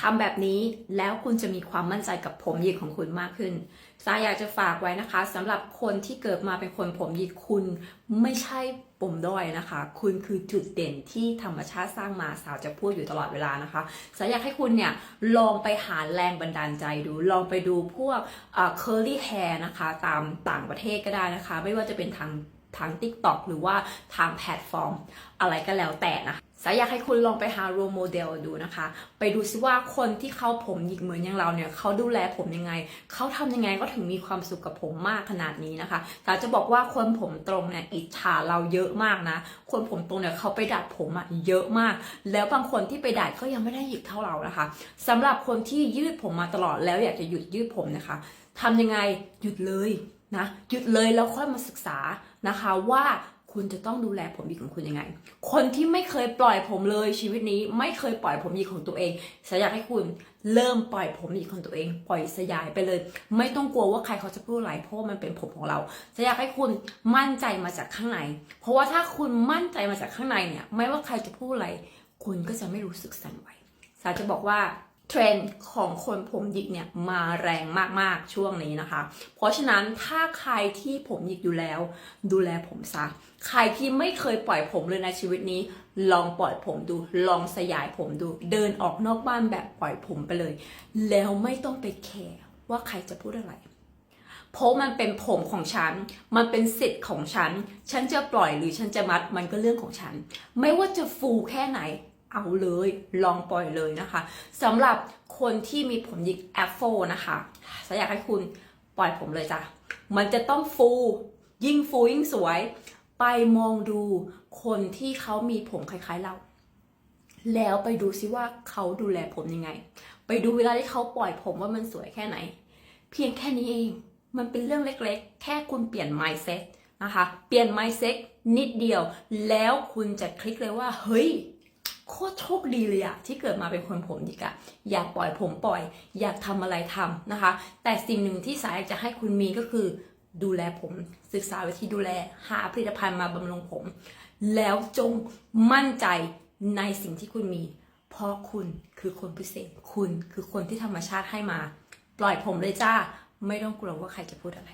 ทำแบบนี้แล้วคุณจะมีความมั่นใจกับผมหยิกของคุณมากขึ้นสายอยากจะฝากไว้นะคะสำหรับคนที่เกิดมาเป็นคนผมหยิกคุณไม่ใช่ปมด้อยนะคะ คุณคือจุดเด่นที่ธรรมชาติสร้างมาสาวจะพูดอยู่ตลอดเวลานะคะสายอยากให้คุณเนี่ยลองไปหาแรงบันดาลใจดู ลองไปดูพวกเอ่อ curly hair นะคะ ตามต่างประเทศก็ได้นะคะ ไม่ว่าจะเป็นทางทาง TikTok หรือว่าทางแพลตฟอร์ม อะไรก็แล้วแต่นะคะ สายอยากให้คุณลองไปหาโรโมเดลดูนะคะ ไปดูซิว่าคนที่เขาผมหยิกเหมือนอย่างเราเนี่ยเขาดูแลผมยังไง เขาทำยังไงก็ถึงมีความสุขกับผมมากขนาดนี้นะคะแต่จะบอกว่าคนผมตรงเนี่ยอิจฉาเราเยอะมากนะ คนผมตรงเนี่ยเขาไปดัดผมอะเยอะมาก แล้วบางคนที่ไปดัดก็ยังไม่ได้หยิกเท่าเรานะคะสำหรับคนที่ยืดผมมาตลอดแล้วอยากจะหยุดยืดผมนะคะทำยังไงหยุดเลยนะหยุดเลยแล้วค่อยมาศึกษานะคะว่า คุณจะต้องดูแลผมหยิกของคุณยังไง คนที่ไม่เคยปล่อยผมเลยชีวิตนี้ไม่เคยปล่อยผมหยิกของตัวเองฉันอยากให้คุณเริ่มปล่อยผมหยิกของตัวเอง ปล่อยสยายไปเลย ไม่ต้องกลัวว่าใครเขาจะพูดอะไรเพราะมันเป็นผมของเราฉันอยากให้คุณมั่นใจมาจากข้างใน เพราะว่าถ้าคุณมั่นใจมาจากข้างในเนี่ย ไม่ว่าใครจะพูดอะไร คุณก็จะไม่รู้สึกสั่นไหวสาจะบอกว่า เทรนด์ของคนผมหยิกเนี่ยมาแรงมากๆช่วงนี้นะคะ เพราะฉะนั้นถ้าใครที่ผมหยิกอยู่แล้ว ดูแลผมซะ ใครที่ไม่เคยปล่อยผมเลยในชีวิตนี้ ลองปล่อยผมดู ลองสยายผมดู เดินออกนอกบ้านแบบปล่อยผมไปเลย แล้วไม่ต้องไปแคร์ว่าใครจะพูดอะไรเพราะมันเป็นผมของฉัน มันเป็นสิทธิ์ของฉัน ฉันจะปล่อยหรือฉันจะมัดมันก็เรื่องของฉัน ไม่ว่าจะฟูแค่ไหน เอาเลยลองปล่อยเลยนะคะสำหรับคนที่มีผมหยิกแอฟโฟนะคะฉันอยากให้คุณปล่อยผมเลยจ้ะมันจะต้องฟูยิ่งฟูยิ่งสวย ไปมองดูคนที่เขามีผมคล้ายๆเรา แล้วไปดูซิว่าเขาดูแลผมยังไง ไปดูเวลาที่เขาปล่อยผมว่ามันสวยแค่ไหน เพียงแค่นี้เอง มันเป็นเรื่องเล็กๆ แค่คุณเปลี่ยน mindset นะคะ เปลี่ยน mindset นิดเดียว แล้วคุณจะคลิกเลยว่า เฮ้ย โคตรโชคดีเลยอะที่เกิดมาเป็นคนผมดีกอะอยากปล่อยผมปล่อย อยากทำอะไรทำนะคะ แต่สิ่งหนึ่งที่สายจะให้คุณมีก็คือดูแลผมศึกษาวิธีดูแลหาผลิตภัณฑ์มาบำรุงผม แล้วจงมั่นใจในสิ่งที่คุณมี เพราะคุณคือคนพิเศษคุณคือคนที่ธรรมชาติให้มา ปล่อยผมเลยจ้า ไม่ต้องกลัวว่าใครจะพูดอะไร